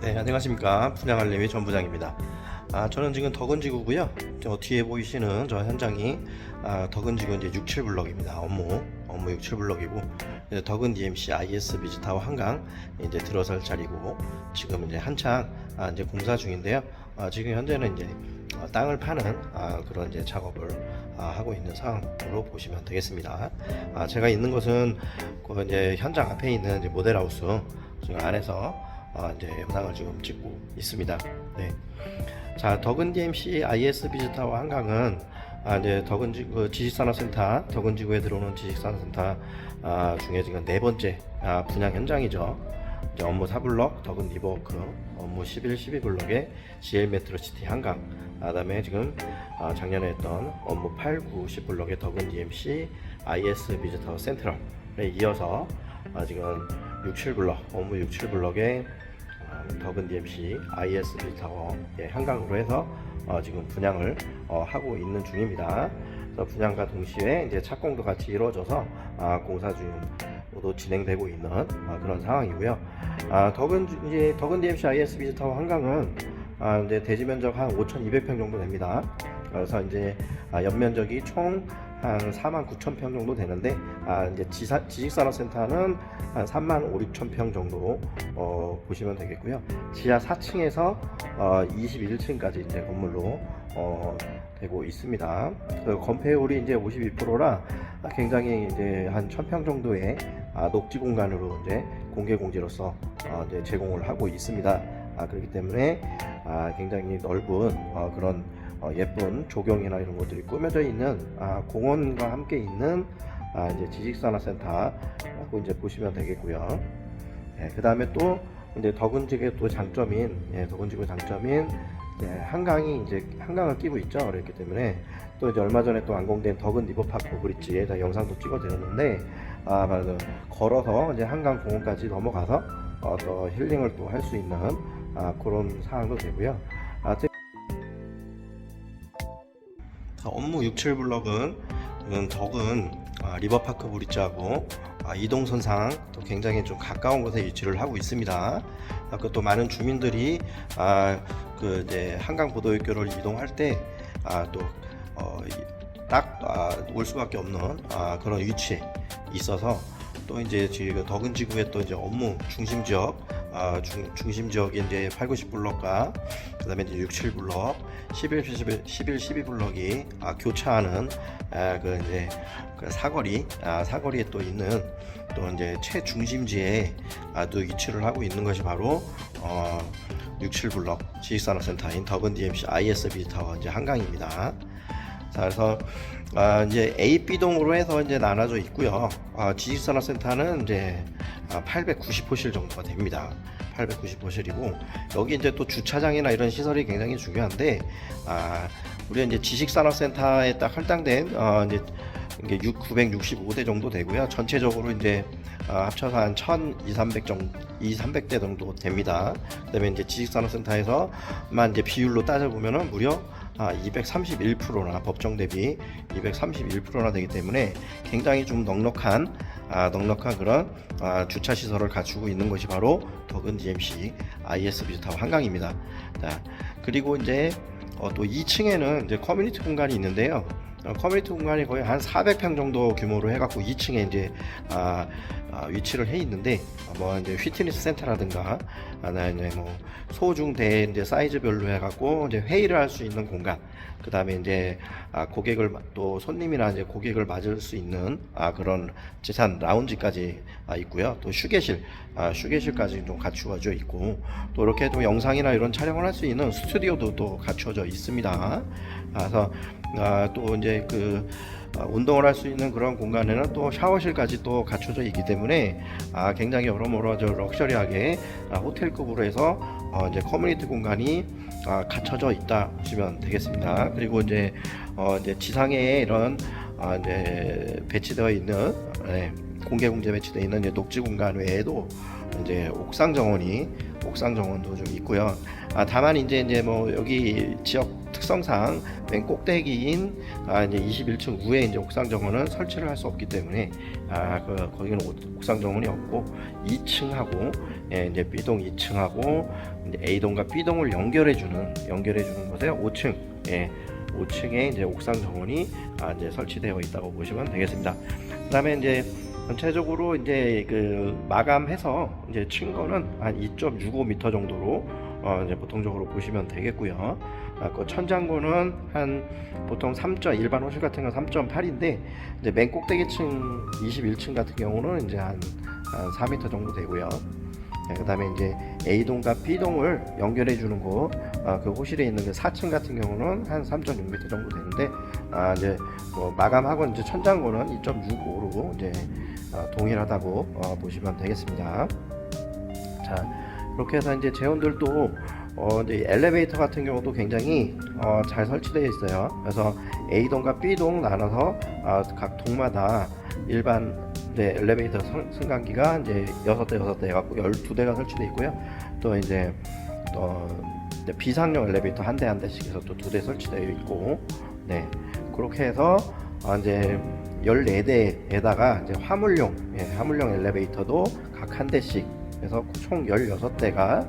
네, 안녕하십니까. 분양알림의 전부장입니다. 아, 저는 지금 덕은지구고요. 저 뒤에 보이시는 저 현장이 아, 덕은지구 이제 67블럭입니다. 업무 업무 67블럭이고 이제 덕은 DMC IS 비지타워 한강 이제 들어설 자리고 지금 이제 한창 아, 이제 공사 중인데요. 아, 지금 현재는 이제 어, 땅을 파는 아, 그런 이제 작업을 아, 하고 있는 상황으로 보시면 되겠습니다. 아, 제가 있는 곳은 그 이제 현장 앞에 있는 모델하우스 지금 안에서 어, 이제 영상을 지금 찍고 있습니다. 네. 자, 덕은 DMC IS 비지타워 한강은 아, 이제 덕은 그 지식산업센터, 덕은 지구에 들어오는 지식산업센터 아, 중에 지금 네 번째 아, 분양 현장이죠. 업무 4블럭 덕은 리버워크, 업무 11, 12블럭의 GL 메트로시티 한강, 아, 그다음에 지금 아, 작년에 했던 업무 8, 9, 10블럭의 덕은 DMC IS 비지타워 센트럴에 이어서 아, 지금 6, 7블럭, 업무 6, 7블럭의 덕은 DMC IS 비타워 예, 한강으로 해서 어, 지금 분양을 어, 하고 있는 중입니다. 분양과 동시에 이제 착공도 같이 이루어져서 아, 공사 중도 진행되고 있는 아, 그런 상황이고요. 아, 주- 이제 덕은 DMC IS 비타워 한강은 아, 이제 대지 면적 한 5,200평 정도 됩니다. 그래서 이제 아, 연면적이 총 한 4만 9천 평 정도 되는데 아, 이제 지사, 지식산업센터는 한 3만 5, 6천 평 정도 어, 보시면 되겠고요. 지하 4층에서 어, 21층까지 이제 건물로 어, 되고 있습니다. 그 건폐율이 이제 52%라 굉장히 이제 한 1000평 정도의 아, 녹지 공간으로 이제 공개 공지로서 어, 이제 제공을 하고 있습니다. 아, 그렇기 때문에 아, 굉장히 넓은 어, 그런 어, 예쁜 조경이나 이런 것들이 꾸며져 있는 아, 공원과 함께 있는 아, 이제 지식산업센터라고 이제 보시면 되겠고요. 그 다음에 또 이제 덕은지구의 또 장점인 예, 덕은지구 장점인 예, 한강이 이제 한강을 끼고 있죠. 그렇기 때문에 또 이제 얼마 전에 또 완공된 덕은 리버파크 브릿지에 다 영상도 찍어드렸는데 아 맞아 걸어서 이제 한강 공원까지 넘어가서 어, 또 힐링을 또 할 수 있는 아, 그런 상황도 되고요. 업무 67 블럭은 음, 덕은 아, 리버파크 브릿지하고 아, 이동선상 또 굉장히 좀 가까운 곳에 위치를 하고 있습니다. 아, 그또 많은 주민들이 아, 그 이제 한강 보도역교를 이동할 때 아, 또 어, 딱올 수밖에 없는 아, 그런 위치에 있어서 또 이제 지금 덕은 지구의 또 이제 업무 중심 지역 아, 중, 중심 지역이 이제 8, 9, 10블럭과 그 다음에 이제 6, 7블럭, 11, 11, 11, 12블럭이 아, 교차하는 아, 그 이제 그 사거리 아, 사거리에 또 있는 또 이제 최중심지에 아, 또 위치를 하고 있는 것이 바로 어, 67블럭 지식산업센터인 더건 DMC ISB 타워 이제 한강입니다. 자, 그래서 아, 이제 A, B 동으로 해서 이제 나눠져 있고요. 아, 지식산업센터는 이제 아, 890호실 정도가 됩니다. 890호실이고 여기 이제 또 주차장이나 이런 시설이 굉장히 중요한데 아, 우리 이제 지식산업센터에 딱 할당된 어, 이제 이게 6, 965대 정도 되고요. 전체적으로 이제 아, 합쳐서 한 1,200, 300 정도, 2, 300대 정도 됩니다. 그다음에 이제 지식산업센터에서만 이제 비율로 따져 보면은 무려 아, 231%나 법정 대비 231%나 되기 때문에 굉장히 좀 넉넉한 아, 넉넉한 그런 아, 주차 시설을 갖추고 있는 것이 바로 덕은 DMC IS 비지타워 한강입니다. 자, 그리고 이제 어, 또 2층에는 이제 커뮤니티 공간이 있는데요. 어, 커뮤니티 공간이 거의 한 400평 정도 규모로 해갖고 2층에 이제 아, 아, 위치를 해 있는데 어, 뭐 이제 휘트니스 센터라든가 아니면 뭐 소중대 이제 사이즈별로 해갖고 이제 회의를 할 수 있는 공간. 그 다음에 이제 아, 고객을 마- 또 손님이나 이제 고객을 맞을 수 있는 아, 그런 재산 라운지까지 아, 있고요. 또 휴게실, 아, 휴게실까지 좀 갖추어져 있고 또 이렇게 또 영상이나 이런 촬영을 할 수 있는 스튜디오도 또 갖춰져 있습니다. 그래서 아, 또 이제 그 아, 운동을 할 수 있는 그런 공간에는 또 샤워실까지 또 갖춰져 있기 때문에 아, 굉장히 여러모로 저 럭셔리하게 아, 호텔급으로 해서 어, 이제 커뮤니티 공간이 아, 갖춰져 있다 보시면 되겠습니다. 그리고 이제 어, 이제 지상에 이런 아, 이제 배치되어 있는 네, 공개 공제 배치되어 있는 녹지 공간 외에도 이제 옥상 정원이 옥상 정원도 좀 있고요. 아, 다만 이제 이제 뭐 여기 지역 특성상 맨 꼭대기인 아, 이제 21층 위에 이제 옥상 정원은 설치를 할 수 없기 때문에 아, 그 거기는 옥- 옥상 정원이 없고 2층하고 예, 이제 B동 2층하고 이제 A동과 B동을 연결해 주는 연결해 주는 곳에 5층 예, 5층에 이제 옥상 정원이 아, 이제 설치되어 있다고 보시면 되겠습니다. 그다음에 이제 전체적으로 이제 그 마감해서 이제 친 거는 한 2.65m 정도로 어 이제 보통적으로 보시면 되겠고요. 아, 그 천장고는 한 보통 3. 일반 호실 같은 건 3.8인데 이제 맨 꼭대기층 21층 같은 경우는 이제 한, 한 4m 정도 되고요. 네, 그다음에 이제 A동과 B동을 연결해 주는 곳, 아, 그 호실에 있는 그 4층 같은 경우는 한 3.6m 정도 되는데, 아, 이제 뭐 마감하고 이제 천장고는 2.65로 이제 어, 동일하다고 어, 보시면 되겠습니다. 자, 이렇게 해서 이제 재원들도 어, 이제 엘리베이터 같은 경우도 굉장히 어, 잘 설치되어 있어요. 그래서 A동과 B동 나눠서 아, 각 동마다 일반 이제 엘리베이터 선- 승강기가 이제 6대 6대 해갖고 12대가 설치되어 있고요. 또 이제 또 이제 비상용 엘리베이터 한 대 한 대씩 해서 또 두 대 설치되어 있고 네 그렇게 해서 어, 이제 14대에다가 이제 화물용 예, 화물용 엘리베이터도 각 한 대씩 해서 총 16대가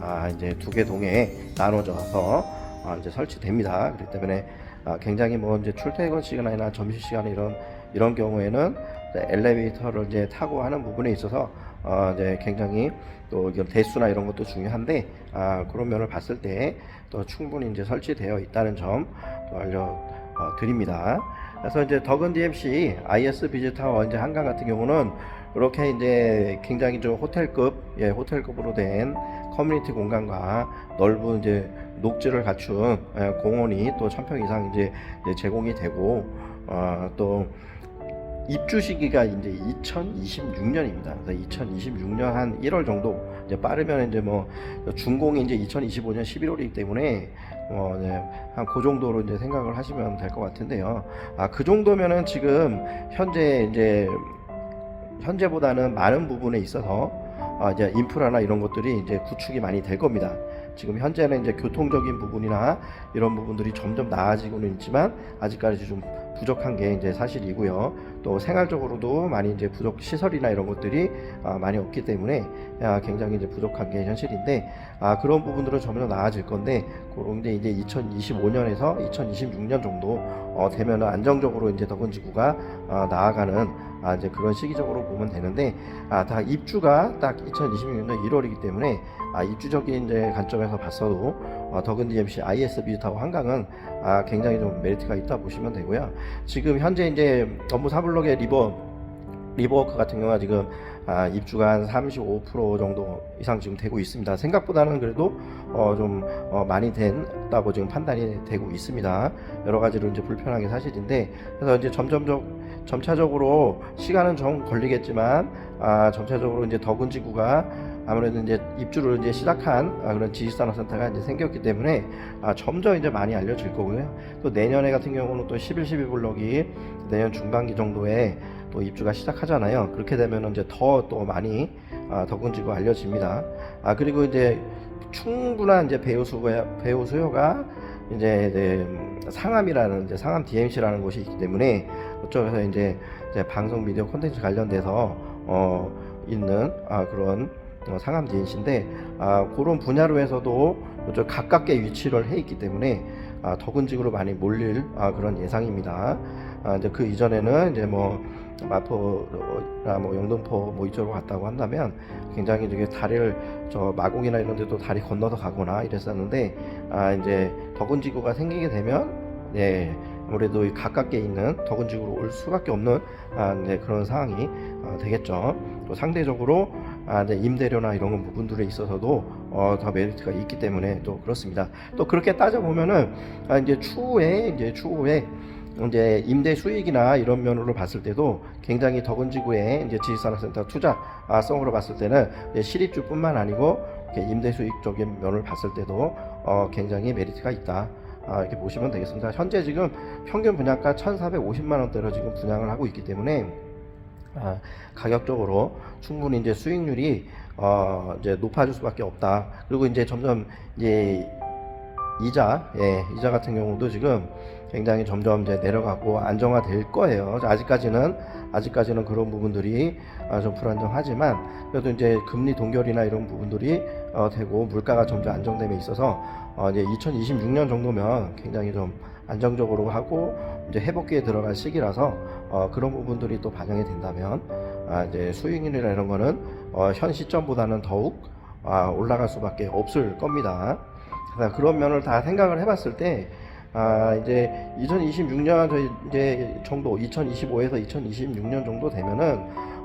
아, 이제 두 개 동에 나눠져서 아, 이제 설치됩니다. 그렇기 때문에 아, 굉장히 뭐 이제 출퇴근 시간이나 점심 시간에 이런 이런 경우에는 엘리베이터를 이제 타고 하는 부분에 있어서 어, 이제 굉장히 또 대수나 이런 것도 중요한데 아, 그런 면을 봤을 때 또 충분히 이제 설치되어 있다는 점 또 알려 어, 드립니다. 그래서 이제 덕은 DMC IS 비즈 타워 이제 한강 같은 경우는 이렇게 이제 굉장히 좀 호텔급 예 호텔급으로 된 커뮤니티 공간과 넓은 이제 녹지를 갖춘 예, 공원이 또 천 평 이상 이제, 제공이 되고 어, 또 입주 시기가 이제 2026년입니다. 그래서 2026년 한 1월 정도 이제 빠르면 이제 뭐 준공이 이제 2025년 11월이기 때문에 어, 네, 한그 정도로 이제 생각을 하시면 될 것 같은데요. 아, 그 정도면은 지금 현재 이제 현재보다는 많은 부분에 있어서 아, 이제 인프라나 이런 것들이 이제 구축이 많이 될 겁니다. 지금 현재는 이제 교통적인 부분이나 이런 부분들이 점점 나아지고는 있지만 아직까지 좀 부족한 게 이제 사실이고요. 또 생활적으로도 많이 이제 부족 시설이나 이런 것들이 아, 많이 없기 때문에 아, 굉장히 이제 부족한 게 현실인데 아, 그런 부분들은 점점 나아질 건데 그런 게 이제 2025년에서 2026년 정도 어, 되면은 안정적으로 이제 덕원지구가 아, 나아가는 아, 이제 그런 시기적으로 보면 되는데 아, 다 입주가 딱 2026년 1월이기 때문에 아, 입주적인 이제 관점에서 봤어도 어, 덕은 DMC IS 비타워 한강은 아, 굉장히 좀 메리트가 있다 보시면 되고요. 지금 현재 이제 업무 사블록의 리버 리버워크 같은 경우가 지금 아, 입주가 한 35% 정도 이상 지금 되고 있습니다. 생각보다는 그래도 어, 좀 어, 많이 된다고 지금 판단이 되고 있습니다. 여러 가지로 이제 불편한 게 사실인데 그래서 이제 점점적 점차적으로 시간은 좀 걸리겠지만 아, 점차적으로 이제 덕은 지구가 아무래도 이제 입주를 이제 시작한 아, 그런 지식산업센터가 이제 생겼기 때문에 아, 점점 이제 많이 알려질 거고요. 또 내년에 같은 경우는 또 11, 12 블럭이 내년 중반기 정도에 또 입주가 시작하잖아요. 그렇게 되면 이제 더 또 많이 아, 덕은지구 알려집니다. 아 그리고 이제 충분한 이제 배우 수가 배우 수요가 이제, 이제 음, 상암이라는 이제 상암 DMC라는 곳이 있기 때문에 그쪽에서 이제, 이제 방송 미디어 콘텐츠 관련돼서 어 있는 아 그런 어, 상암 DMC인데 아 그런 분야로 해서도 좀 가깝게 위치를 해 있기 때문에 아, 덕은지구로 많이 몰릴 아, 그런 예상입니다. 아, 이제 그 이전에는 이제 뭐 마포나 뭐 영등포 뭐 이쪽으로 갔다고 한다면 굉장히 저게 다리를 저 마곡이나 이런 데도 다리 건너서 가거나 이랬었는데 아 이제 덕은지구가 생기게 되면 네 아무래도 이 가깝게 있는 덕은지구로 올 수밖에 없는 아, 네, 그런 상황이 아, 되겠죠. 또 상대적으로 아, 네, 임대료나 이런 부분들에 있어서도 어, 더 메리트가 있기 때문에 또 그렇습니다. 또 그렇게 따져 보면은 아, 이제 추후에 이제 추후에 이제 임대 수익이나 이런 면으로 봤을 때도 굉장히 덕은지구의 이제 지식산업센터 투자성으로 봤을 때는 실입주뿐만 아니고 임대 수익적인 면을 봤을 때도 어, 굉장히 메리트가 있다. 아, 이렇게 보시면 되겠습니다. 현재 지금 평균 분양가 1,450만 원대로 지금 분양을 하고 있기 때문에 아, 가격적으로 충분히 이제 수익률이 어, 이제 높아질 수밖에 없다. 그리고 이제 점점 이제 이자, 예, 이자 같은 경우도 지금 굉장히 점점 이제 내려가고 안정화될 거예요. 아직까지는 아직까지는 그런 부분들이 아, 좀 불안정하지만 그래도 이제 금리 동결이나 이런 부분들이 어, 되고 물가가 점점 안정됨에 있어서 어, 이제 2026년 정도면 굉장히 좀 안정적으로 하고 이제 회복기에 들어갈 시기라서 어, 그런 부분들이 또 반영이 된다면 아, 이제 수익률이나 이런 거는 어, 현 시점보다는 더욱 아, 올라갈 수밖에 없을 겁니다. 그런 면을 다 생각을 해봤을 때 아, 이제 2026년 저희 이제 정도 2025에서 2026년 정도 되면은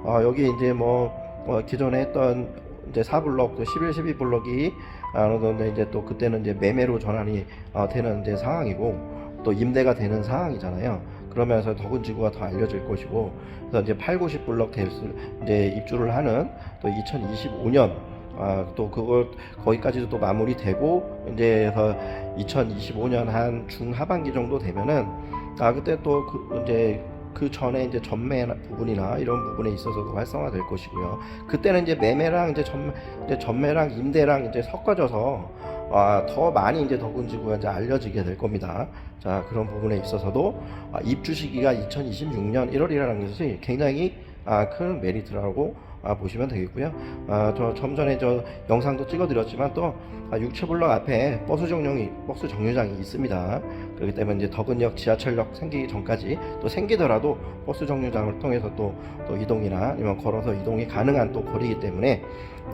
어, 여기 이제 뭐 어, 기존에 했던 이제 4블럭 또 11, 12블럭이 아, 어느 정도 이제 또 그때는 이제 매매로 전환이 어, 되는 이제 상황이고 또 임대가 되는 상황이잖아요. 그러면서 더군 지구가 더 알려질 것이고 그래서 이제 8, 90 블럭 될 수, 이제 입주를 하는 또 2025년 아, 또 그걸 거기까지도 또 마무리되고 이제 해서 2025년 한 중하반기 정도 되면은 아 그때 또 그 이제 그 전에 이제 전매 부분이나 이런 부분에 있어서도 활성화될 것이고요. 그때는 이제 매매랑 이제 전 이제 전매랑 임대랑 이제 섞어져서 아, 더 많이 이제 더군지구가 이제 알려지게 될 겁니다. 자 그런 부분에 있어서도 아, 입주 시기가 2026년 1월이라는 것이 굉장히 아, 큰 메리트라고 아, 보시면 되겠고요. 아, 저좀 전에 저 영상도 찍어드렸지만 또 아, 육체블럭 앞에 버스 정류장이 버스 정류장이 있습니다. 그렇기 때문에 이제 덕은역 지하철역 생기기 전까지 또 생기더라도 버스 정류장을 통해서 또, 또 이동이나 아니면 걸어서 이동이 가능한 또 거리이기 때문에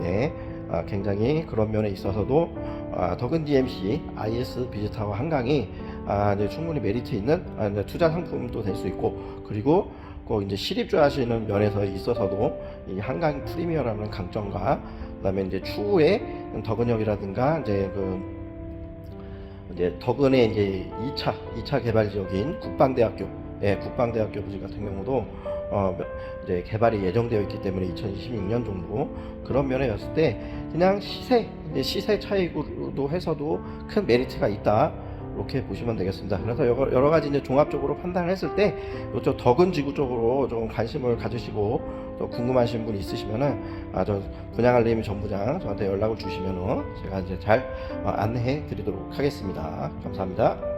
네, 아, 굉장히 그런 면에 있어서도 아, 덕은 DMC IS 비지타워 한강이 아, 충분히 메리트 있는 아, 투자 상품도 될 수 있고 그리고 꼭 이제 실입주 하시는 면에서 있어서도 이 한강 프리미어라는 강점과 그다음에 이제 추후에 덕은역이라든가 이제 그 이제 덕은의 이제 2차 2차 개발 지역인 국방대학교 예, 국방대학교 부지 같은 경우도 어 이제 개발이 예정되어 있기 때문에 2026년 정도 그런 면에 봤을 때 그냥 시세 시세 차익으로도 해서도 큰 메리트가 있다. 이렇게 보시면 되겠습니다. 그래서 여러, 가지 이제 종합적으로 판단을 했을 때 이쪽 덕은 지구 쪽으로 좀 관심을 가지시고 또 궁금하신 분 있으시면은 아 저 분양알림 전부장 저한테 연락을 주시면은 제가 이제 잘 어, 안내해 드리도록 하겠습니다. 감사합니다.